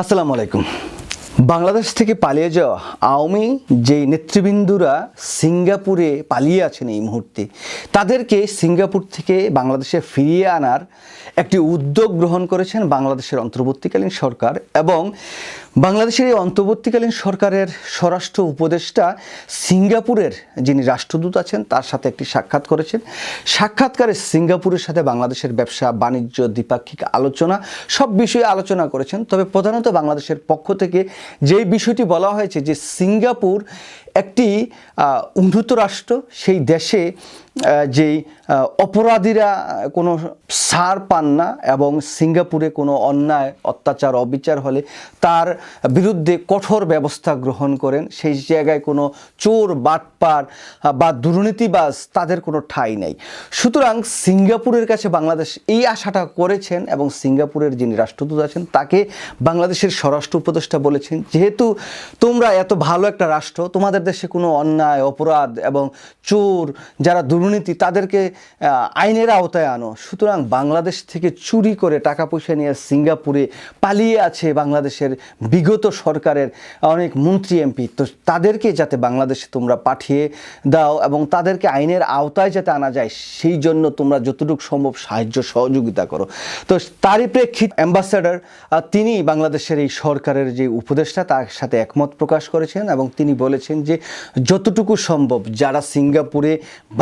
আসসালামু আলাইকুম। বাংলাদেশ থেকে পালিয়ে যাওয়া আওয়ামী যে নেতৃবৃন্দুরা সিঙ্গাপুরে পালিয়ে আছেন এই মুহূর্তে, তাদেরকে সিঙ্গাপুর থেকে বাংলাদেশে ফিরিয়ে আনার একটি উদ্যোগ গ্রহণ করেছেন বাংলাদেশের অন্তর্বর্তীকালীন সরকার এবং বাংলাদেশের এই অন্তর্বর্তীকালীন সরকারের স্বরাষ্ট্র উপদেষ্টা সিঙ্গাপুরের যিনি রাষ্ট্রদূত আছেন, তার সাথে একটি সাক্ষাৎ করেছেন। সাক্ষাৎকারে সিঙ্গাপুরের সাথে বাংলাদেশের ব্যবসা, বাণিজ্য, দ্বিপাক্ষিক আলোচনা সব বিষয়ে আলোচনা করেছেন। তবে প্রধানত বাংলাদেশের পক্ষ থেকে যেই বিষয়টি বলা হয়েছে যে সিঙ্গাপুর একটি উন্নত রাষ্ট্র, সেই দেশে যেই অপরাধীরা কোনো সার পান না এবং সিঙ্গাপুরে কোনো অন্যায়, অত্যাচার, অবিচার হলে তার বিরুদ্ধে কঠোর ব্যবস্থা গ্রহণ করেন। সেই জায়গায় কোনো চোর, বাটপার বা দুর্নীতিবাজ তাদের কোনো ঠাঁই নেই। সুতরাং সিঙ্গাপুরের কাছে বাংলাদেশ এই আশাটা করেছেন এবং সিঙ্গাপুরের যিনি রাষ্ট্রদূত আছেন, তাকে বাংলাদেশের স্বরাষ্ট্র উপদেষ্টা বলেছেন, যেহেতু তোমরা এত ভালো একটা রাষ্ট্র, তোমাদের দেশে কোনো অন্যায়, অপরাধ এবং চোর যারা দুর্নীতি তাদেরকে আইনের আওতায় আনো। সুতরাং বাংলাদেশ থেকে চুরি করে টাকা পয়সা নিয়ে সিঙ্গাপুরে পালিয়ে আছে বাংলাদেশের বিগত সরকারের অনেক মন্ত্রী, এমপি। তো তাদেরকে যাতে বাংলাদেশে তোমরা পাঠিয়ে দাও এবং তাদেরকে আইনের আওতায় যাতে আনা যায়, সেই জন্য তোমরা যতটুকু সম্ভব সাহায্য, সহযোগিতা করো। তো তারই প্রেক্ষিত অ্যাম্বাসাডার তিনি বাংলাদেশের এই সরকারের যে উপদেষ্টা, তার সাথে একমত প্রকাশ করেছেন এবং তিনি বলেছেন যে যতটুকু সম্ভব যারা সিঙ্গাপুরে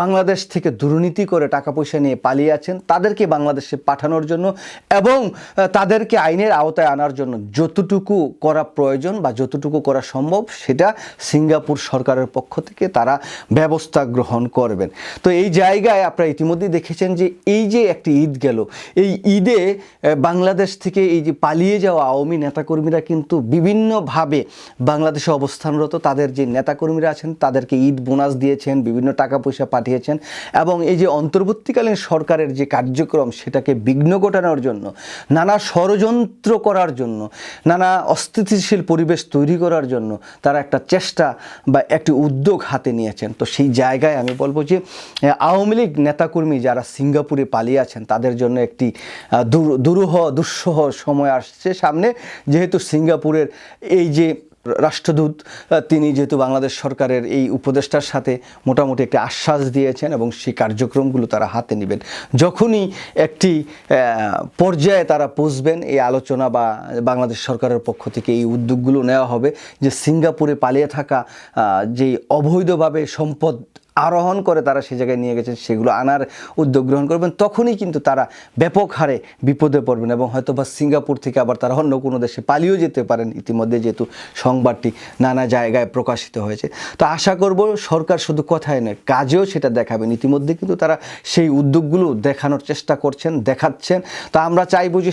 বাংলাদেশ থেকে দুর্নীতি করে টাকা পয়সা নিয়ে পালিয়ে আছেন, তাদেরকে বাংলাদেশে পাঠানোর জন্য এবং তাদেরকে আইনের আওতায় আনার জন্য যতটুকু করা প্রয়োজন বা যতটুকু করা সম্ভব সেটা সিঙ্গাপুর সরকারের পক্ষ থেকে তারা ব্যবস্থা গ্রহণ করবেন। তো এই জায়গায় আপনারা ইতিমধ্যেই দেখেছেন যে এই যে একটি ঈদ গেল, এই ঈদে বাংলাদেশ থেকে এই যে পালিয়ে যাওয়া আওয়ামী নেতাকর্মীরা কিন্তু বিভিন্নভাবে বাংলাদেশে অবস্থানরত, তাদের যে নেতাকর্মীরা আছেন, তাদেরকে ঈদ বোনাস দিয়েছেন, বিভিন্ন টাকা পয়সা পাঠিয়েছেন এবং এই যে অন্তর্বর্তীকালীন সরকারের যে কার্যক্রম সেটাকে বিঘ্ন ঘটানোর জন্য, নানা ষড়যন্ত্র করার জন্য, নানা অস্থিতিশীল পরিবেশ তৈরি করার জন্য তারা একটা চেষ্টা বা একটি উদ্যোগ হাতে নিয়েছেন। তো সেই জায়গায় আমি বলব যে আওয়ামী লীগ নেতাকর্মী যারা সিঙ্গাপুরে পালিয়ে আছেন, তাদের জন্য একটি দুর- দুরূহ, দুঃসহ সময় আসছে সামনে। যেহেতু সিঙ্গাপুরের এই যে রাষ্ট্রদূত তিনি যেহেতু বাংলাদেশ সরকারের এই উপদেষ্টার সাথে মোটামুটি একটি আশ্বাস দিয়েছেন এবং সেই কার্যক্রমগুলো তারা হাতে নেবেন। যখনই একটি পর্যায়ে তারা পৌঁছবেন, এই আলোচনা বা বাংলাদেশ সরকারের পক্ষ থেকে এই উদ্যোগগুলো নেওয়া হবে যে সিঙ্গাপুরে পালিয়ে থাকা যেই অবৈধভাবে সম্পদ আরোহণ করে তারা সে জায়গায় নিয়ে গেছেন, সেগুলো আনার উদ্যোগ গ্রহণ করবেন, তখনই কিন্তু তারা ব্যাপক হারে বিপদে পড়বেন এবং হয়তো বা সিঙ্গাপুর থেকে আবার তারা অন্য কোনো দেশে পালিয়েও যেতে পারেন। ইতিমধ্যে যেহেতু সংবাদটি নানা জায়গায় প্রকাশিত হয়েছে। তো আশা করব সরকার শুধু কথায় নয়, কাজেও সেটা দেখাবেন। ইতিমধ্যে কিন্তু তারা সেই উদ্যোগগুলো দেখানোর চেষ্টা করছেন, দেখাচ্ছেন। তো আমরা চাইব যে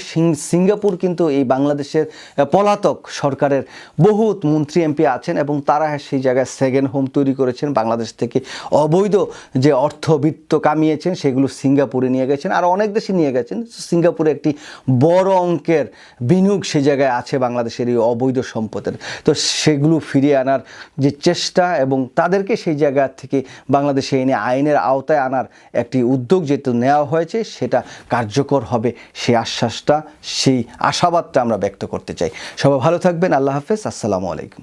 সিঙ্গাপুর কিন্তু এই বাংলাদেশের পলাতক সরকারের বহুত মন্ত্রী এমপি আছেন এবং তারা সেই জায়গায় সেকেন্ড হোম তৈরি করেছেন। বাংলাদেশ থেকে অবৈধ যে অর্থবিত্ত কামিয়েছেন, সেগুলো সিঙ্গাপুরে নিয়ে গেছেন। আর অনেক দেশে নিয়ে গেছেন। সিঙ্গাপুরে একটি বড় অঙ্কের বিনিয়োগ সে জায়গায় আছে বাংলাদেশের এই অবৈধ সম্পদের। তো সেগুলো ফিরিয়ে আনার যে চেষ্টা এবং তাদেরকে সেই জায়গা থেকে বাংলাদেশে এনে আইনের আওতায় আনার একটি উদ্যোগ যেহেতু নেওয়া হয়েছে, সেটা কার্যকর হবে সেই আশ্বাসটা, সেই আশাবাদটা আমরা ব্যক্ত করতে চাই। সবাই ভালো থাকবেন। আল্লাহ হাফেজ। আসসালামু আলাইকুম।